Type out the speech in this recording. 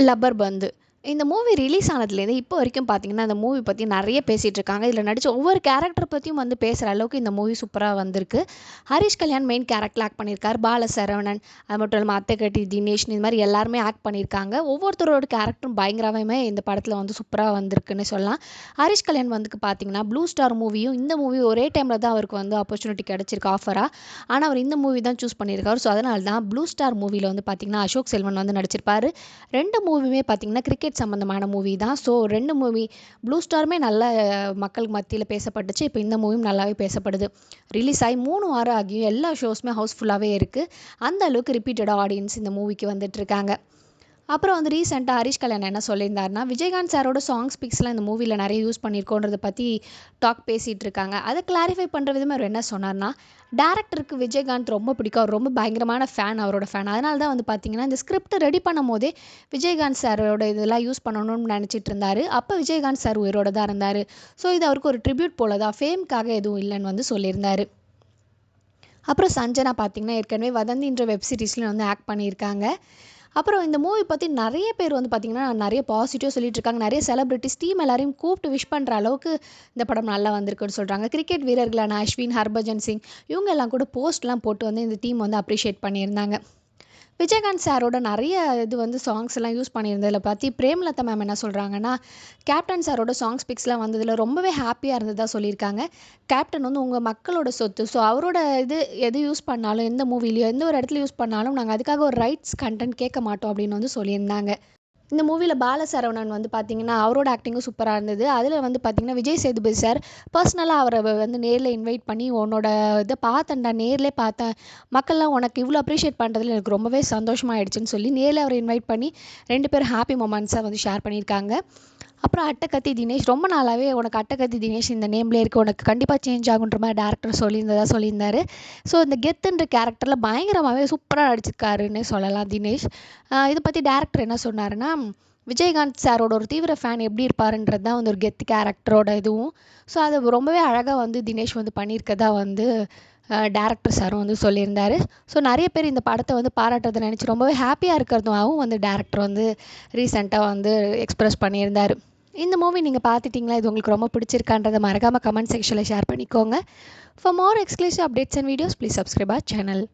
लबरबंद இந்த movie release ஆனதுலேருந்து இப்போ வரைக்கும் பார்த்தீங்கன்னா இந்த மூவி பற்றி நிறைய பேசிகிட்டு இருக்காங்க. இதில் நடித்த ஒவ்வொரு கேரக்டர் பற்றியும் வந்து பேசுகிற அளவுக்கு இந்த மூவி சூப்பராக வந்திருக்கு. Harish Kalyan main character act பண்ணியிருக்கார். பால சரவணன் அது மட்டும் இல்லாமல் அத்தைக்கட்டி தினேஷ் இந்த மாதிரி எல்லாருமே ஆக்ட் பண்ணியிருக்காங்க. ஒவ்வொருத்தரோட கேரக்டரும் பயங்கரமே இந்த படத்தில் வந்து சூப்பராக வந்திருக்குன்னு சொல்லலாம். ஹரிஷ் கல்யாண் வந்து பார்த்தீங்கன்னா ப்ளூ ஸ்டார் மூவியும் இந்த மூவி ஒரே டைமில் தான் அவருக்கு வந்து ஆப்பர்ச்சுனிட்டி கிடச்சிருக்கு ஆஃபராக ஆனால் அவர் இந்த மூவி தான் சூஸ் பண்ணியிருக்காரு. ஸோ அதனால தான் ப்ளூ ஸ்டார் மூவியில் வந்து பார்த்தீங்கன்னா அசோக் செல்வன் வந்து நடிச்சிருப்பார். ரெண்டு மூவியுமே பார்த்தீங்கன்னா கிரிக்கெட் சம்மந்தமான மூவி தான். ஸோ ரெண்டு மூவி ப்ளூ ஸ்டாருமே நல்ல மக்களுக்கு மத்தியில் பேசப்பட்டுச்சு. இப்போ இந்த மூவியும் நல்லாவே பேசப்படுது. ரிலீஸ் ஆகி மூணு வாரம் ஆகியும் எல்லா ஷோஸுமே ஹவுஸ்ஃபுல்லாகவே இருக்குது அந்த அளவுக்கு ரிப்பீட்டடாக ஆடியன்ஸ் இந்த மூவிக்கு வந்துட்டு இருக்காங்க. அப்புறம் வந்து ரீசெண்டாக ஹரிஷ் கல்யாண் என்ன சொல்லியிருந்தாருன்னா விஜயகாந்த் சாரோட சாங்ஸ் பிக்ஸ்லாம் இந்த மூவியில் நிறைய யூஸ் பண்ணியிருக்கோன்றதை பற்றி டாக் பேசிகிட்டு இருக்காங்க. அதை கிளாரிஃபை பண்ணுற விதமாக அவர் என்ன சொன்னார்னா டேரக்டருக்கு விஜயகாந்த் ரொம்ப பிடிக்கும். அவர் ரொம்ப பயங்கரமான ஃபேன் அவரோட ஃபேன் அதனால தான் வந்து பார்த்தீங்கன்னா இந்த ஸ்கிரிப்ட் ரெடி பண்ணும் போதே விஜயகாந்த் சாரோட இதெல்லாம் யூஸ் பண்ணணும்னு நினச்சிட்டு இருந்தார். அப்போ விஜயகாந்த் சார் உயிரோட தான் இருந்தார். ஸோ இது அவருக்கு ஒரு ட்ரிபியூட் போல தான் ஃபேம்க்காக எதுவும் இல்லைன்னு வந்து சொல்லியிருந்தார். அப்புறம் சஞ்சனா பார்த்தீங்கன்னா ஏற்கனவே வதந்தின்ற வெப் சீரிஸில் வந்து ஆக்ட் பண்ணியிருக்காங்க. அப்புறம் இந்த மூவி பற்றி நிறைய பேர் வந்து பார்த்திங்கன்னா நிறைய பாசிட்டிவ் சொல்லிட்டு இருக்காங்க நிறைய செலிபிரிட்டிஸ் டீம் எல்லாரையும் கூப்பிட்டு விஷ் பண்ணுற அளவுக்கு இந்த படம் நல்லா வந்திருக்குன்னு சொல்கிறாங்க கிரிக்கெட் வீரர்களான அஸ்வின் ஹர்பஜன் சிங் இவங்க எல்லாம் கூட போஸ்ட்லாம் போட்டு வந்து இந்த டீம் வந்து அப்ரிஷியேட் பண்ணியிருந்தாங்க. விஜயகாந்த் சாரோட நிறைய இது வந்து சாங்ஸ் எல்லாம் யூஸ் பண்ணியிருந்ததில் பற்றி பிரேம்லதா மேம் என்ன சொல்கிறாங்கன்னா கேப்டன் சாரோட சாங்ஸ் பிக்ஸ்லாம் வந்ததில் ரொம்பவே ஹாப்பியாக இருந்ததாக சொல்லியிருக்காங்க. கேப்டன் வந்து உங்கள் மக்களோட சொத்து ஸோ அவரோட இது எது யூஸ் பண்ணாலும் எந்த மூவிலையோ எந்த ஒரு இடத்துல யூஸ் பண்ணாலும் நாங்கள் அதுக்காக ஒரு ரைட்ஸ் கண்டென்ட் கேட்க மாட்டோம் அப்படின்னு வந்து சொல்லியிருந்தாங்க. இந்த மூவியில் பாலசரவணன் வந்து பார்த்தீங்கன்னா அவரோட ஆக்டிங்கும் சூப்பராக இருந்தது. அதில் வந்து பார்த்தீங்கன்னா விஜய் சேதுபதி சார் பர்சனலாக அவரை வந்து நேரில் இன்வைட் பண்ணி உன்னோட இதை பார்த்தேன்டா நேரில் பார்த்தேன். மக்கள்லாம் உனக்கு இவ்வளோ அப்ரிஷியேட் பண்ணுறதுல எனக்கு ரொம்பவே சந்தோஷமாயிடுச்சுன்னு சொல்லி நேரில் அவரை இன்வைட் பண்ணி ரெண்டு பேரும் ஹாப்பி மொமெண்ட்ஸாக வந்து ஷேர் பண்ணியிருக்காங்க. அப்புறம் அட்டகத்தி தினேஷ். ரொம்ப நாளாகவே உனக்கு அட்டகத்தி தினேஷ் இந்த நேம்லேயே இருக்குது உனக்கு கண்டிப்பாக சேஞ்ச் ஆகுன்ற மாதிரி டேரக்டர் சொல்லியிருந்ததாக சொல்லியிருந்தாரு. ஸோ இந்த கெத்துன்ற கேரக்டரில் பயங்கரமாகவே சூப்பராக நடிச்சிருக்காருன்னே சொல்லலாம் தினேஷ். இதை பற்றி டேரக்டர் என்ன சொன்னாருன்னா விஜயகாந்த் சாரோட ஒரு தீவிர ஃபேன் எப்படி இருப்பாருன்றது தான் வந்து ஒரு கெத்து கேரக்டரோட இதுவும். ஸோ அதை ரொம்பவே அழகாக வந்து தினேஷ் வந்து பண்ணியிருக்கதா வந்து டேரக்டர் சாரும் வந்து சொல்லியிருந்தார். ஸோ நிறைய பேர் இந்த படத்தை வந்து பாராட்டுறதை நினச்சி ரொம்பவே ஹாப்பியாக இருக்கிறதாகவும் வந்து டேரக்டர் வந்து ரீசெண்டாக வந்து எக்ஸ்ப்ரெஸ் பண்ணியிருந்தார். இந்த மூவி நீங்கள் பார்த்துட்டிங்களா? இது உங்களுக்கு ரொம்ப பிடிச்சிருக்கான்றதை மறக்காமல் கமெண்ட் செக்ஷனில் ஷேர் பண்ணிக்கோங்க. For more exclusive updates and videos please subscribe our channel